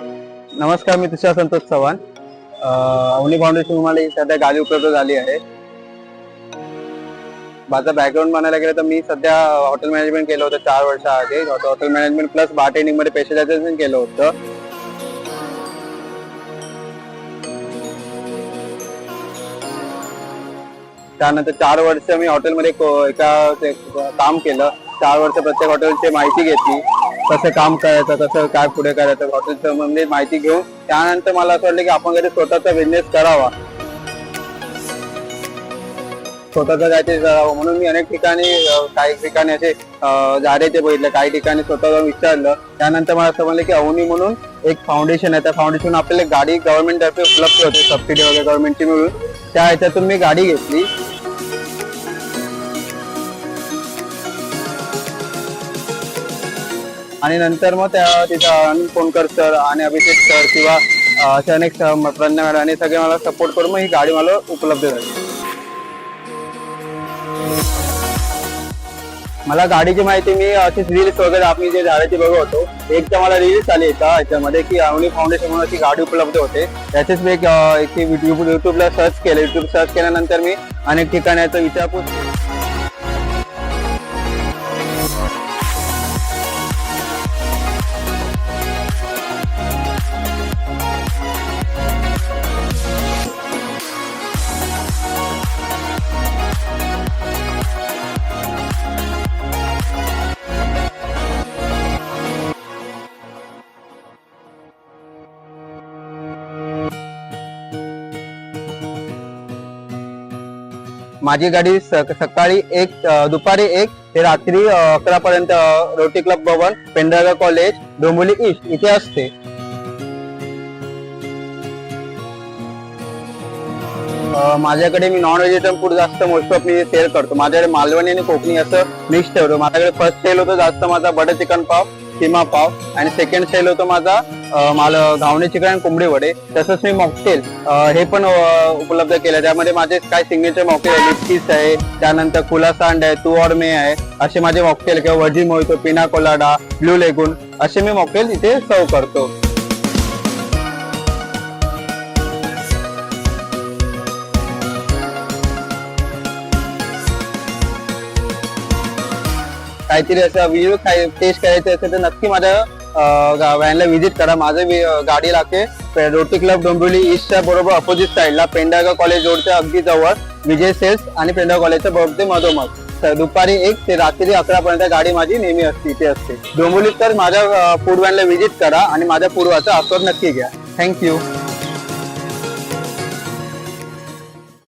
नमस्कार मी तुषार संतोष चव्हाण. अवनी फाउंडेशन तुम्हाला सध्या गाडी उपलब्ध झाली आहे. माझं बॅकग्राऊंड म्हणायला गेलं तर मी सध्या हॉटेल मॅनेजमेंट केलं होतं चार वर्ष आधी हॉटेल मॅनेजमेंट प्लस बार्टेनिंगमध्ये स्पेशलायझेशन केलं होतं. त्यानंतर चार वर्ष मी हॉटेलमध्ये एका काम केलं. चार वर्ष प्रत्येक हॉटेलची माहिती घेतली. कसं काम करायचं कसं काय पुढे करायचं हॉटेल संबंधित माहिती घेऊन त्यानंतर मला असं वाटलं की आपण कधी स्वतःचा बिझनेस करावा. स्वतःचा काहीतरी करावं. म्हणून मी अनेक ठिकाणी काही ठिकाणी असे अं, बघितले काही ठिकाणी स्वतःचा विचारलं. त्यानंतर मला असं म्हणलं की अवनी म्हणून एक फाउंडेशन आहे. त्या फाउंडेशन आपल्याला गाडी गव्हर्नमेंट तर्फे उपलब्ध होते. सबसिडी वगैरे गव्हर्नमेंटची मिळून. त्या ह्याच्यातून मी गाडी घेतली. आणि नंतर मग त्या तिथं अनिल फोनकर सर आणि अभिषेक सर किंवा असे अनेक प्रज्ञा मॅडम आणि सगळे मला सपोर्ट करून मग ही गाडी मला उपलब्ध झाली. मला गाडीची माहिती मी अशीच रील्स वगैरे आम्ही जे झाडाची बघत होतो एक तर मला रील्स आली एका याच्यामध्ये की अवनी फाउंडेशन म्हणून अशी गाडी उपलब्ध होते. त्याचेच मी एक युट्यूब युट्यूबला सर्च केलं. युट्यूब सर्च केल्यानंतर मी अनेक ठिकाणी याचा विचारपूस माझी गाडी सकाळी एक दुपारी एक ते रात्री अकरा पर्यंत Roti club Bhavan Pendhargaon college Dombivli east इथे असते. माझ्याकडे मी नॉन व्हेजिटेरियन फूड जास्त मोस्ट ऑफ मी सेल करतो. माझ्याकडे मालवणी आणि कोकणी असं मिक्स ठेवतो. माझ्याकडे फर्स्ट सेल होतो जास्त माझा बटर चिकन पाव किमा पाव आणि सेकंड सेल होतो माझा माल घावणे चिकन आणि कोंबडी वडे तसंच मी मॉकटेल हे पण उपलब्ध केलं. त्यामध्ये माझे काय सिग्नेचर मॉकटेल आहे? लिप्टीस आहे त्यानंतर खुला सांड आहे तू और मे आहे असे माझे मॉकटेल किंवा वजी मोहितो पिना कोलाडा ब्लू लेगून असे मी मॉकटेल इथे सर्व करतो. काहीतरी असं व्हिडिओ टेस्ट करायचं असेल तर नक्की माझ्या व्हॅनला व्हिजिट करा. माझं गाडी लागते. रोटी क्लब डोंबिवली ईस्टच्या बरोबर अपोजिट साईडला पेंडागा कॉलेज रोडच्या अगदी जवळ. विजय सेल्स आणि पेंडागा कॉलेजच्या बरोबर मधोमध. तर दुपारी एक ते रात्री अकरा पर्यंत गाडी माझी नेहमी असते इथे असते. डोंबिवलीत तर माझ्या फूड व्हॅनला व्हिजिट करा आणि माझ्या पूर्वाचा आस्वाद नक्की घ्या. थँक्यू